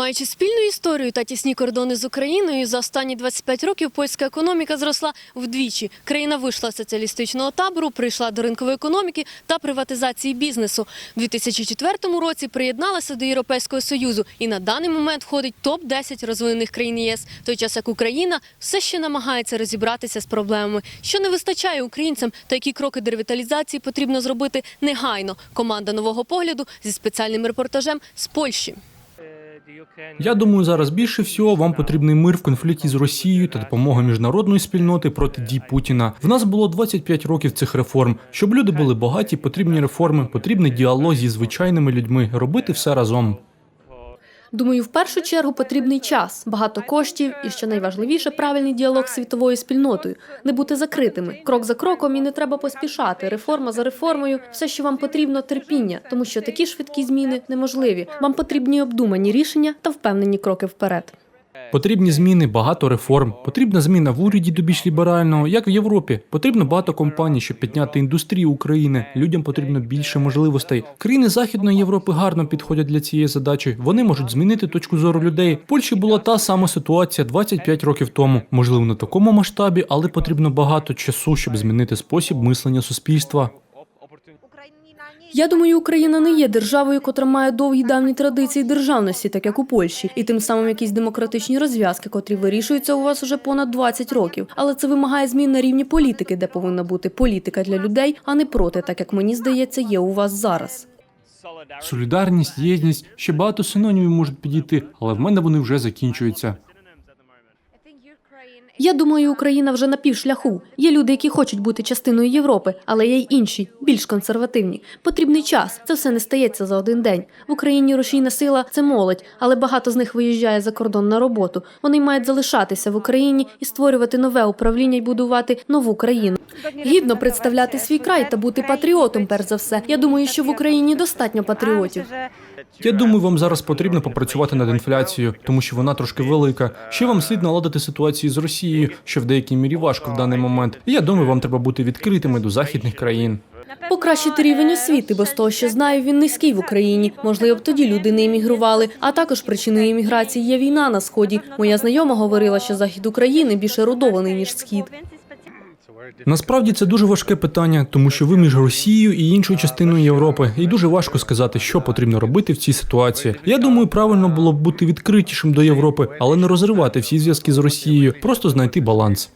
Маючи спільну історію та тісні кордони з Україною, за останні 25 років польська економіка зросла вдвічі. Країна вийшла з соціалістичного табору, прийшла до ринкової економіки та приватизації бізнесу. У 2004 році приєдналася до Європейського Союзу і на даний момент входить топ-10 розвинених країн ЄС, в той час як Україна все ще намагається розібратися з проблемами, що не вистачає українцям та які кроки до ревіталізації потрібно зробити негайно. Команда нового погляду зі спеціальним репортажем з Польщі. Я думаю, зараз більше всього вам потрібний мир в конфлікті з Росією та допомога міжнародної спільноти проти дій Путіна. В нас було 25 років цих реформ. Щоб люди були багаті, потрібні реформи, потрібний діалог зі звичайними людьми, робити все разом. Думаю, в першу чергу потрібний час, багато коштів і, що найважливіше, правильний діалог з світовою спільнотою, не бути закритими. Крок за кроком і не треба поспішати. Реформа за реформою, все, що вам потрібно, терпіння, тому що такі швидкі зміни неможливі. Вам потрібні обдумані рішення та впевнені кроки вперед. Потрібні зміни, багато реформ. Потрібна зміна в уряді до більш ліберального, як в Європі. Потрібно багато компаній, щоб підняти індустрію України. Людям потрібно більше можливостей. Країни Західної Європи гарно підходять для цієї задачі. Вони можуть змінити точку зору людей. В Польщі була та сама ситуація 25 років тому. Можливо, на такому масштабі, але потрібно багато часу, щоб змінити спосіб мислення суспільства. Я думаю, Україна не є державою, котра має довгі давні традиції державності, так як у Польщі, і тим самим якісь демократичні розв'язки, котрі вирішуються у вас уже понад 20 років. Але це вимагає змін на рівні політики, де повинна бути політика для людей, а не проти, так як мені здається, є у вас зараз. Солідарність, єдність ще багато синонімів можуть підійти, але в мене вони вже закінчуються. Я думаю, Україна вже на півшляху. Є люди, які хочуть бути частиною Європи, але є й інші, більш консервативні. Потрібний час. Це все не стається за один день. В Україні рушійна сила це молодь, але багато з них виїжджає за кордон на роботу. Вони мають залишатися в Україні і створювати нове управління і будувати нову країну. Гідно представляти свій край та бути патріотом. Перш за все. Я думаю, що в Україні достатньо патріотів. Я думаю, вам зараз потрібно попрацювати над інфляцією, тому що вона трошки велика. Ще вам слід наладити ситуацію з Росією, що в деякій мірі важко в даний момент. І я думаю, вам треба бути відкритими до західних країн. Покращити рівень освіти, бо з того, що знаю, він низький в Україні. Можливо, б тоді люди не емігрували. А також причиною еміграції є війна на сході. Моя знайома говорила, що захід України більш ерудований ніж схід. Насправді це дуже важке питання, тому що ви між Росією і іншою частиною Європи, і дуже важко сказати, що потрібно робити в цій ситуації. Я думаю, правильно було б бути відкритішим до Європи, але не розривати всі зв'язки з Росією, просто знайти баланс.